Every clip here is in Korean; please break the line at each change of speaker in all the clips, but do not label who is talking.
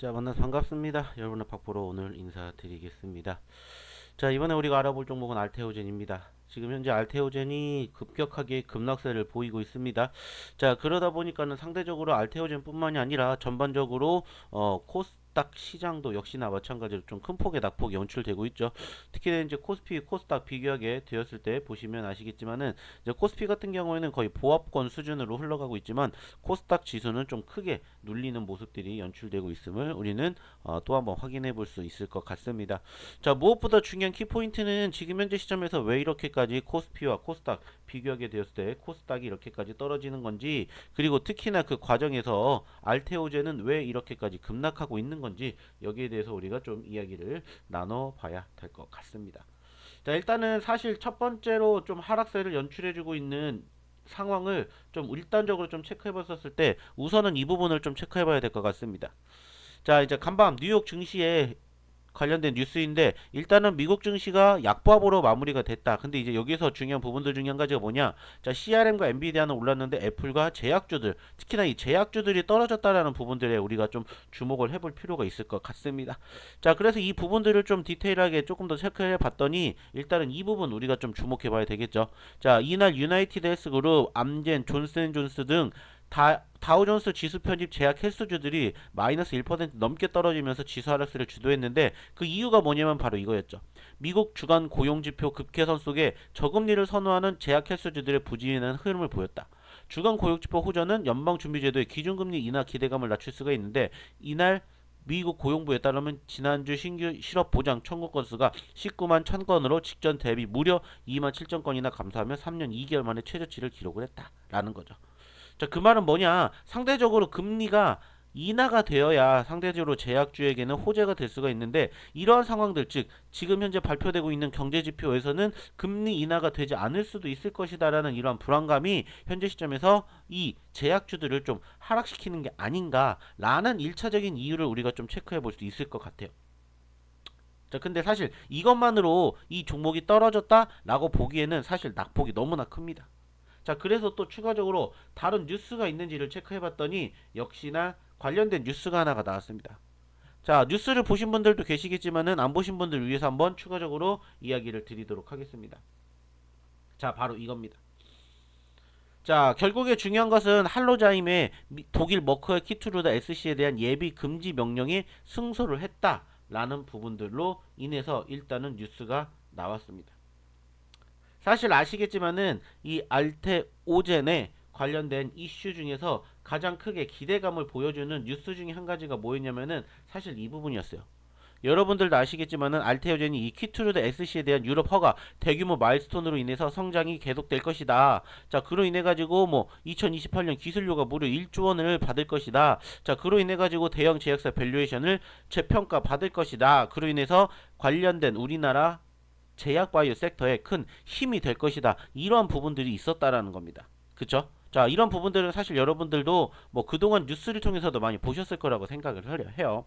자, 만나서 반갑습니다. 여러분의 박보로 오늘 인사드리겠습니다. 자, 이번에 우리가 알아볼 종목은 알테오젠입니다. 지금 현재 알테오젠이 급격하게 급락세를 보이고 있습니다. 자, 그러다 보니까는 상대적으로 알테오젠뿐만이 아니라 전반적으로 어, 코스 코스닥 시장도 역시나 마찬가지로 좀 큰 폭의 낙폭이 연출되고 있죠. 특히 이제 코스피, 코스닥 비교하게 되었을 때 보시면 아시겠지만은 이제 코스피 같은 경우에는 거의 보합권 수준으로 흘러가고 있지만 코스닥 지수는 좀 크게 눌리는 모습들이 연출되고 있음을 우리는 어, 또 한번 확인해 볼 수 있을 것 같습니다. 자 무엇보다 중요한 키포인트는 지금 현재 시점에서 왜 이렇게까지 코스피와 코스닥 비교하게 되었을 때 코스닥이 이렇게까지 떨어지는 건지 그리고 특히나 그 과정에서 알테오제는 왜 이렇게까지 급락하고 있는 건지 여기에 대해서 우리가 좀 이야기를 나눠봐야 될 것 같습니다. 자 일단은 사실 첫 번째로 좀 하락세를 연출해주고 있는 상황을 좀 일단적으로 좀 체크해봤었을 때 우선은 이 부분을 좀 체크해봐야 될 것 같습니다. 자 이제 간밤 뉴욕 증시에 관련된 뉴스인데 일단은 미국 증시가 약보합으로 마무리가 됐다. 근데 이제 여기서 중요한 부분들 중에 한 가지가 뭐냐? 자, CRM과 엔비디아는 올랐는데 애플과 제약주들, 특히나 이 제약주들이 떨어졌다라는 부분들에 우리가 좀 주목을 해 볼 필요가 있을 것 같습니다. 자, 그래서 이 부분들을 좀 디테일하게 조금 더 체크해 봤더니 일단은 이 부분 우리가 좀 주목해 봐야 되겠죠. 자, 이날 유나이티드 헬스그룹, 암젠, 존슨 존스 등 다, 다우존스 지수 편입 제약 횟수주들이 마이너스 1% 넘게 떨어지면서 지수 하락세를 주도했는데 그 이유가 뭐냐면 바로 이거였죠. 미국 주간 고용지표 급개선 속에 저금리를 선호하는 제약 횟수주들의부진는 흐름을 보였다. 주간 고용지표 호전은 연방준비제도의 기준금리 인하 기대감을 낮출 수가 있는데 이날 미국 고용부에 따르면 지난주 신규 실업 보장 청구 건수가 19만 1000건으로 직전 대비 무려 2만 7000건이나 감소하며 3년 2개월 만에 최저치를 기록을 했다라는 거죠. 자, 그 말은 뭐냐? 상대적으로 금리가 인하가 되어야 상대적으로 제약주에게는 호재가 될 수가 있는데 이러한 상황들 즉 지금 현재 발표되고 있는 경제 지표에서는 금리 인하가 되지 않을 수도 있을 것이다라는 이러한 불안감이 현재 시점에서 이 제약주들을 좀 하락시키는 게 아닌가라는 일차적인 이유를 우리가 좀 체크해 볼 수 있을 것 같아요. 자, 근데 사실 이것만으로 이 종목이 떨어졌다라고 보기에는 사실 낙폭이 너무나 큽니다. 자, 그래서 또 추가적으로 다른 뉴스가 있는지를 체크해 봤더니 역시나 관련된 뉴스가 하나가 나왔습니다. 자, 뉴스를 보신 분들도 계시겠지만은 안 보신 분들 위해서 한번 추가적으로 이야기를 드리도록 하겠습니다. 자, 바로 이겁니다. 자, 결국에 중요한 것은 할로자임의 독일 머크의 키트르다 SC에 대한 예비 금지 명령이 승소를 했다라는 부분들로 인해서 일단은 뉴스가 나왔습니다. 사실 아시겠지만은 이 알테오젠에 관련된 이슈 중에서 가장 크게 기대감을 보여주는 뉴스 중에 한 가지가 뭐였냐면은 사실 이 부분이었어요. 여러분들도 아시겠지만은 알테오젠이 이 키트루드 SC에 대한 유럽 허가 대규모 마일스톤으로 인해서 성장이 계속될 것이다. 자, 그로 인해 가지고 뭐 2028년 기술료가 무려 1조 원을 받을 것이다. 자, 그로 인해 가지고 대형 제약사 밸류에이션을 재평가 받을 것이다. 그로 인해서 관련된 우리나라 제약 바이오 섹터에 큰 힘이 될 것이다. 이러한 부분들이 있었다라는 겁니다. 그쵸? 자, 이런 부분들은 사실 여러분들도 뭐 그동안 뉴스를 통해서도 많이 보셨을 거라고 생각을 해요.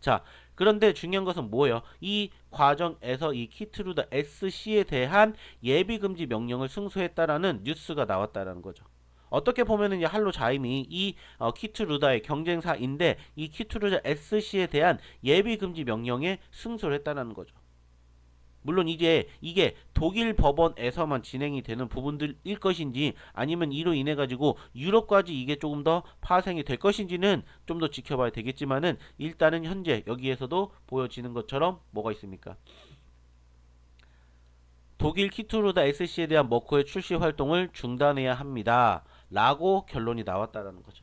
자, 그런데 중요한 것은 뭐예요? 이 과정에서 이 키트루다 SC에 대한 예비금지 명령을 승소했다라는 뉴스가 나왔다라는 거죠. 어떻게 보면은 이제 할로 자임이 이 어, 키트루다의 경쟁사인데 이 키트루다 SC에 대한 예비금지 명령에 승소를 했다라는 거죠. 물론 이제 이게 독일 법원에서만 진행이 되는 부분들일 것인지 아니면 이로 인해 가지고 유럽까지 이게 조금 더 파생이 될 것인지는 좀 더 지켜봐야 되겠지만은 일단은 현재 여기에서도 보여지는 것처럼 뭐가 있습니까? 독일 키투루다 SC에 대한 머커의 출시 활동을 중단해야 합니다. 라고 결론이 나왔다라는 거죠.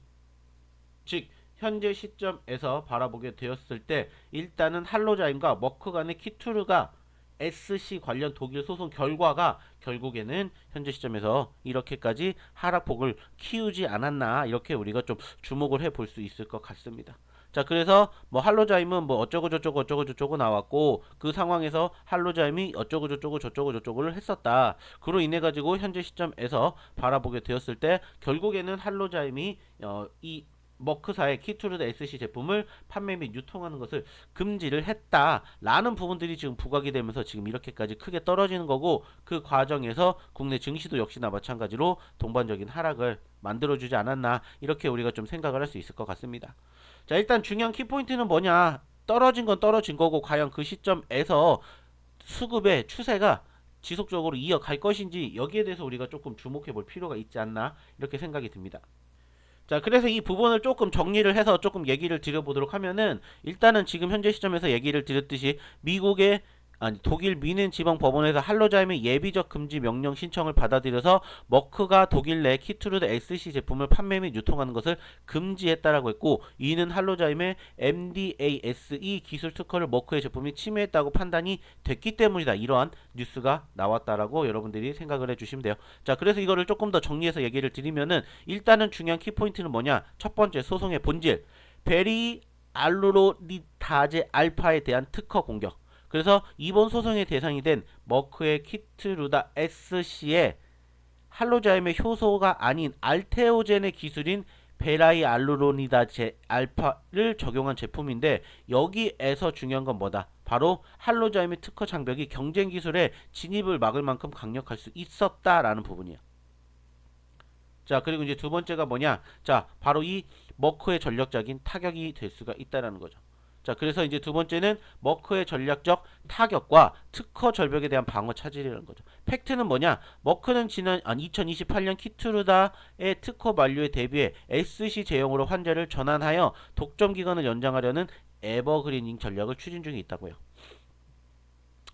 즉 현재 시점에서 바라보게 되었을 때 일단은 할로자임과 머크 간의 키투루가 SC 관련 독일 소송 결과가 결국에는 현재 시점에서 이렇게까지 하락폭을 키우지 않았나 이렇게 우리가 좀 주목을 해 볼 수 있을 것 같습니다. 자 그래서 뭐 할로자임은 뭐 어쩌고 저쩌고 어쩌고 저쩌고 나왔고 그 상황에서 할로자임이 어쩌고 저쩌고 저쩌고 저쩌고를 했었다. 그로 인해 가지고 현재 시점에서 바라보게 되었을 때 결국에는 할로자임이 어, 이 머크사의 키투르드 SC 제품을 판매 및 유통하는 것을 금지를 했다라는 부분들이 지금 부각이 되면서 지금 이렇게까지 크게 떨어지는 거고 그 과정에서 국내 증시도 역시나 마찬가지로 동반적인 하락을 만들어주지 않았나 이렇게 우리가 좀 생각을 할 수 있을 것 같습니다. 자 일단 중요한 키포인트는 뭐냐 떨어진 건 떨어진 거고 과연 그 시점에서 수급의 추세가 지속적으로 이어갈 것인지 여기에 대해서 우리가 조금 주목해 볼 필요가 있지 않나 이렇게 생각이 듭니다. 자, 그래서 이 부분을 조금 정리를 해서 조금 얘기를 드려보도록 하면은 일단은 지금 현재 시점에서 얘기를 드렸듯이 미국의 아니 독일 미넨 지방 법원에서 할로자임의 예비적 금지 명령 신청을 받아들여서 머크가 독일 내 키트루드 SC 제품을 판매 및 유통하는 것을 금지했다라고 했고 이는 할로자임의 MDASE 기술 특허를 머크의 제품이 침해했다고 판단이 됐기 때문이다. 이러한 뉴스가 나왔다라고 여러분들이 생각을 해주시면 돼요. 자 그래서 이거를 조금 더 정리해서 얘기를 드리면은 일단은 중요한 키포인트는 뭐냐 첫 번째 소송의 본질 베리 알로로니다제 알파에 대한 특허 공격 그래서 이번 소송의 대상이 된 머크의 키트루다 SC의 할로자임의 효소가 아닌 알테오젠의 기술인 베라이 알루로니다 제 알파를 적용한 제품인데 여기에서 중요한 건 뭐다? 바로 할로자임의 특허 장벽이 경쟁 기술에 진입을 막을 만큼 강력할 수 있었다라는 부분이야. 자, 그리고 이제 두 번째가 뭐냐? 자, 바로 이 머크의 전력적인 타격이 될 수가 있다라는 거죠. 자, 그래서 이제 두 번째는 머크의 전략적 타격과 특허 절벽에 대한 방어 차질이라는 거죠. 팩트는 뭐냐? 머크는 지난 아 2028년 키트루다의 특허 만료에 대비해 SC 제형으로 환자를 전환하여 독점 기간을 연장하려는 에버그리닝 전략을 추진 중에 있다고요.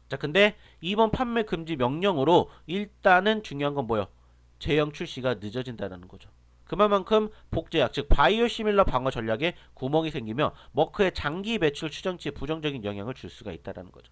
자, 근데 이번 판매 금지 명령으로 일단은 중요한 건 뭐예요? 제형 출시가 늦어진다라는 거죠. 그만큼 복제약 즉 바이오시밀러 방어 전략에 구멍이 생기며 머크의 장기 매출 추정치에 부정적인 영향을 줄 수가 있다라는 거죠.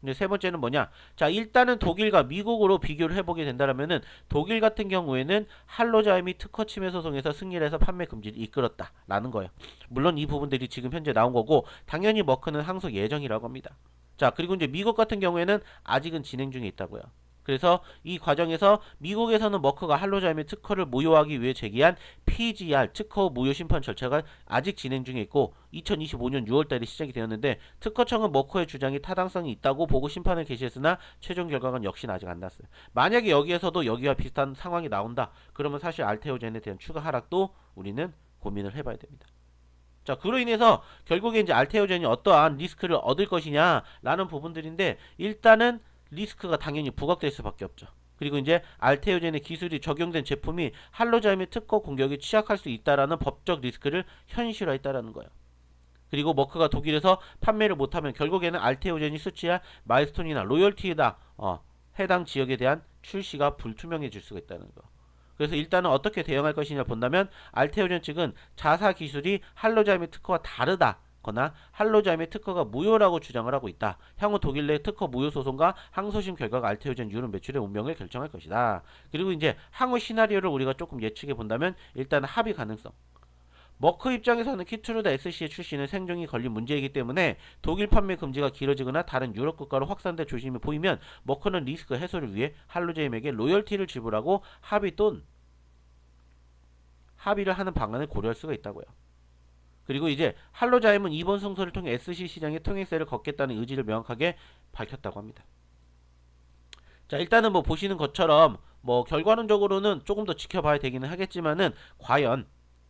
근데 세 번째는 뭐냐? 자, 일단은 독일과 미국으로 비교를 해보게 된다면은 독일 같은 경우에는 할로자임이 특허 침해 소송에서 승리 해서 판매 금지를 이끌었다라는 거예요. 물론 이 부분들이 지금 현재 나온 거고 당연히 머크는 항소 예정이라고 합니다. 자, 그리고 이제 미국 같은 경우에는 아직은 진행 중에 있다고요. 그래서 이 과정에서 미국에서는 머커가 할로자임의 특허를 무효하기 위해 제기한 PGR 특허 무효 심판 절차가 아직 진행 중에 있고 2025년 6월달에 시작이 되었는데 특허청은 머커의 주장이 타당성이 있다고 보고 심판을 개시했으나 최종 결과는 역시 아직 안 났어요. 만약에 여기에서도 여기와 비슷한 상황이 나온다. 그러면 사실 알테오젠에 대한 추가 하락도 우리는 고민을 해봐야 됩니다. 자, 그로 인해서 결국에 이제 알테오젠이 어떠한 리스크를 얻을 것이냐라는 부분들인데 일단은 리스크가 당연히 부각될 수밖에 없죠. 그리고 이제 알테오젠의 기술이 적용된 제품이 할로자임의 특허 공격에 취약할 수 있다라는 법적 리스크를 현실화했다라는 거예요. 그리고 머크가 독일에서 판매를 못하면 결국에는 알테오젠이 수치할 마이스톤이나 로열티에다 어, 해당 지역에 대한 출시가 불투명해질 수가 있다는 거. 그래서 일단은 어떻게 대응할 것이냐 본다면 알테오젠 측은 자사 기술이 할로자임의 특허와 다르다 거나 할로자임의 특허가 무효라고 주장을 하고 있다. 향후 독일 내 특허 무효 소송과 항소심 결과가 알테오젠 유럽 매출의 운명을 결정할 것이다. 그리고 이제 향후 시나리오를 우리가 조금 예측해 본다면 일단 합의 가능성. 머크 입장에서는 키트루다 SC의 출시는 생존이 걸린 문제이기 때문에 독일 판매 금지가 길어지거나 다른 유럽 국가로 확산될 조짐이 보이면 머크는 리스크 해소를 위해 할로제임에게 로열티를 지불하고 합의 돈 합의를 하는 방안을 고려할 수가 있다고요. 그리고 이제 할로자임은 이번 승소를 통해 SC 시장의 통행세를 걷겠다는 의지를 명확하게 밝혔다고 합니다. 자, 일단은 뭐 보시는 것처럼 뭐 결과론적으로는 조금 더 지켜봐야 되기는 하겠지만은 과연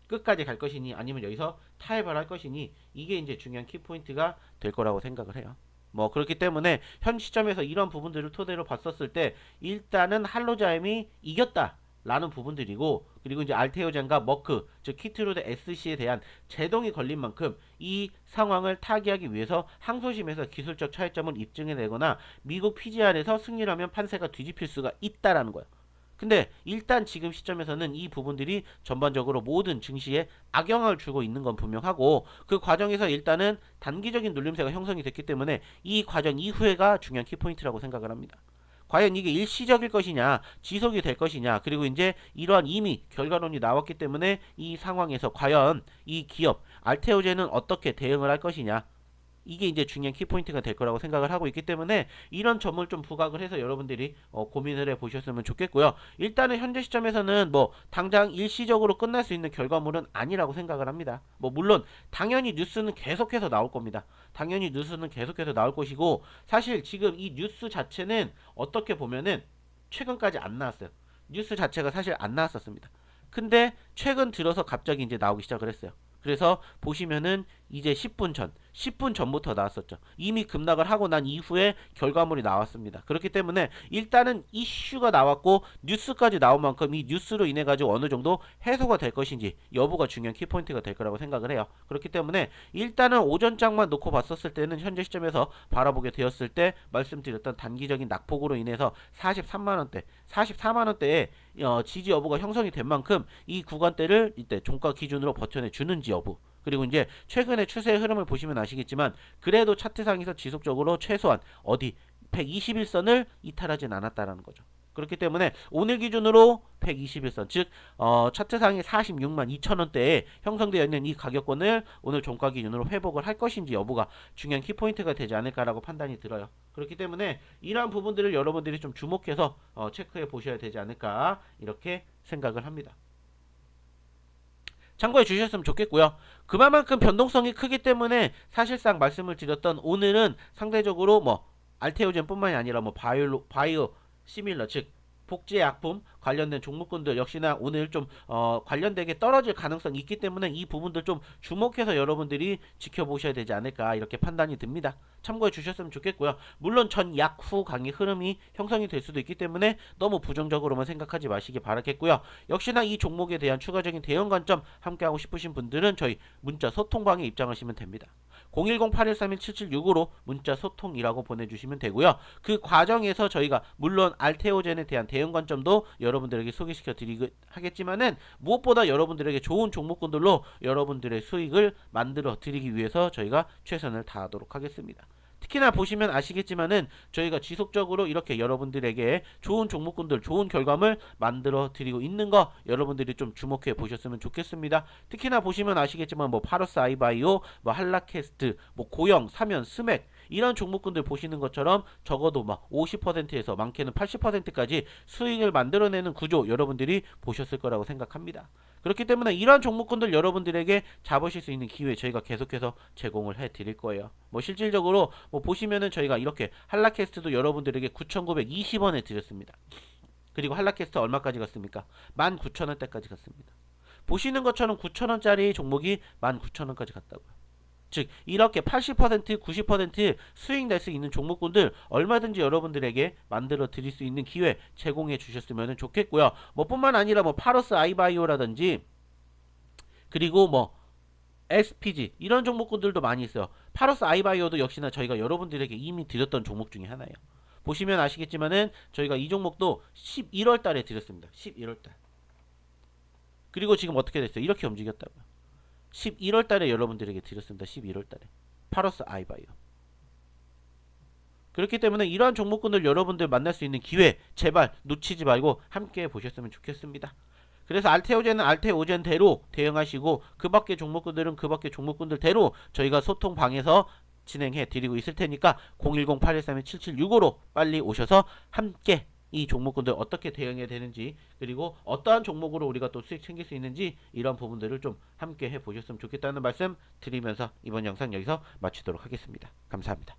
끝까지 갈 것이니 아니면 여기서 타협을 할 것이니 이게 이제 중요한 키포인트가 될 거라고 생각을 해요. 뭐 그렇기 때문에 현 시점에서 이런 부분들을 토대로 봤었을 때 일단은 할로자임이 이겼다라는 부분들이고 그리고 이제 알테오젠과 머크 즉 키트로드 SC에 대한 제동이 걸린 만큼 이 상황을 타개하기 위해서 항소심에서 기술적 차이점을 입증해내거나 미국 피지안에서 승리 하면 판세가 뒤집힐 수가 있다라는 거예요 근데 일단 지금 시점에서는 이 부분들이 전반적으로 모든 증시에 악영향을 주고 있는 건 분명하고 그 과정에서 일단은 단기적인 눌림세가 형성이 됐기 때문에 이 과정 이후에가 중요한 키포인트라고 생각을 합니다. 과연 이게 일시적일 것이냐, 지속이 될 것이냐, 그리고 이제 이러한 이미 결과론이 나왔기 때문에 이 상황에서 과연 이 기업 알테오제는 어떻게 대응을 할 것이냐, 이게 이제 중요한 키포인트가 될 거라고 생각을 하고 있기 때문에 이런 점을 좀 부각을 해서 여러분들이 어, 고민을 해 보셨으면 좋겠고요. 일단은 현재 시점에서는 뭐 당장 일시적으로 끝날 수 있는 결과물은 아니라고 생각을 합니다. 뭐 물론 당연히 뉴스는 계속해서 나올 겁니다. 당연히 뉴스는 계속해서 나올 것이고 사실 지금 이 뉴스 자체는 어떻게 보면은 최근까지 안 나왔어요. 뉴스 자체가 사실 안 나왔었습니다. 근데 최근 들어서 갑자기 이제 나오기 시작을 했어요. 그래서 보시면은 이제 10분 전, 10분 전부터 나왔었죠. 이미 급락을 하고 난 이후에 결과물이 나왔습니다. 그렇기 때문에 일단은 이슈가 나왔고 뉴스까지 나온 만큼 이 뉴스로 인해 가지고 어느 정도 해소가 될 것인지 여부가 중요한 키포인트가 될 거라고 생각을 해요. 그렇기 때문에 일단은 오전장만 놓고 봤었을 때는 현재 시점에서 바라보게 되었을 때 말씀드렸던 단기적인 낙폭으로 인해서 43만 원대, 44만 원대에 어, 지지 여부가 형성이 된 만큼 이 구간대를 이때 종가 기준으로 버텨내 주는지 여부 그리고 이제 최근의 추세의 흐름을 보시면 아시겠지만 그래도 차트상에서 지속적으로 최소한 어디 121선을 이탈하진 않았다라는 거죠. 그렇기 때문에 오늘 기준으로 121선 즉 어, 차트상의 46만 2천원대에 형성되어 있는 이 가격권을 오늘 종가 기준으로 회복을 할 것인지 여부가 중요한 키포인트가 되지 않을까라고 판단이 들어요. 그렇기 때문에 이러한 부분들을 여러분들이 좀 주목해서 어, 체크해 보셔야 되지 않을까 이렇게 생각을 합니다. 참고해 주셨으면 좋겠고요. 그만큼 변동성이 크기 때문에 사실상 말씀을 드렸던 오늘은 상대적으로 뭐 알테오젠뿐만이 아니라 뭐 바이오, 바이오 시밀러 즉 복지약품 관련된 종목군들 역시나 오늘 좀 어, 관련되게 떨어질 가능성이 있기 때문에 이 부분들 좀 주목해서 여러분들이 지켜보셔야 되지 않을까 이렇게 판단이 듭니다. 참고해 주셨으면 좋겠고요. 물론 전 약후 강의 흐름이 형성이 될 수도 있기 때문에 너무 부정적으로만 생각하지 마시기 바라겠고요. 역시나 이 종목에 대한 추가적인 대응 관점 함께하고 싶으신 분들은 저희 문자 소통방에 입장하시면 됩니다. 010-8131-7765로 문자 소통이라고 보내주시면 되고요. 그 과정에서 저희가 물론 알테오젠에 대한 대응 관점도 여러분들에게 소개시켜 드리고 하겠지만은 무엇보다 여러분들에게 좋은 종목군들로 여러분들의 수익을 만들어 드리기 위해서 저희가 최선을 다하도록 하겠습니다. 특히나 보시면 아시겠지만은 저희가 지속적으로 이렇게 여러분들에게 좋은 종목군들 좋은 결과물 만들어 드리고 있는 거 여러분들이 좀 주목해 보셨으면 좋겠습니다. 특히나 보시면 아시겠지만 뭐 파로스 아이바이오, 뭐 한라캐스트, 뭐 고영, 사면 스맥 이런 종목군들 보시는 것처럼 적어도 막 50%에서 많게는 80%까지 수익을 만들어내는 구조 여러분들이 보셨을 거라고 생각합니다. 그렇기 때문에 이러한 종목군들 여러분들에게 잡으실 수 있는 기회 저희가 계속해서 제공을 해 드릴 거예요. 뭐 실질적으로 뭐 보시면은 저희가 이렇게 한라캐스트도 여러분들에게 9,920원에 드렸습니다. 그리고 한라캐스트 얼마까지 갔습니까? 19,000원대까지 갔습니다. 보시는 것처럼 9,000원짜리 종목이 19,000원까지 갔다고요. 즉 이렇게 80% 90% 수익 낼 수 있는 종목군들 얼마든지 여러분들에게 만들어 드릴 수 있는 기회 제공해 주셨으면 좋겠고요. 뭐 뿐만 아니라 뭐 파로스 아이바이오라든지 그리고 뭐 SPG 이런 종목군들도 많이 있어요. 파로스 아이바이오도 역시나 저희가 여러분들에게 이미 드렸던 종목 중에 하나예요. 보시면 아시겠지만은 저희가 이 종목도 11월 달에 드렸습니다. 11월 달. 그리고 지금 어떻게 됐어요? 이렇게 움직였다고요. 11월 달에 여러분들에게 드렸습니다. 11월 달에. 파로스 아이바이오. 그렇기 때문에 이러한 종목군을 여러분들 만날 수 있는 기회 제발 놓치지 말고 함께 보셨으면 좋겠습니다. 그래서 알테오젠은 알테오젠대로 대응하시고 그 밖의 종목군들은 그 밖의 종목군들대로 저희가 소통방에서 진행해 드리고 있을 테니까 0 1 0 8 1 3 7 7 6 5로 빨리 오셔서 함께 이 종목군들 어떻게 대응해야 되는지 그리고 어떠한 종목으로 우리가 또 수익 챙길 수 있는지 이런 부분들을 좀 함께 해 보셨으면 좋겠다는 말씀 드리면서 이번 영상 여기서 마치도록 하겠습니다. 감사합니다.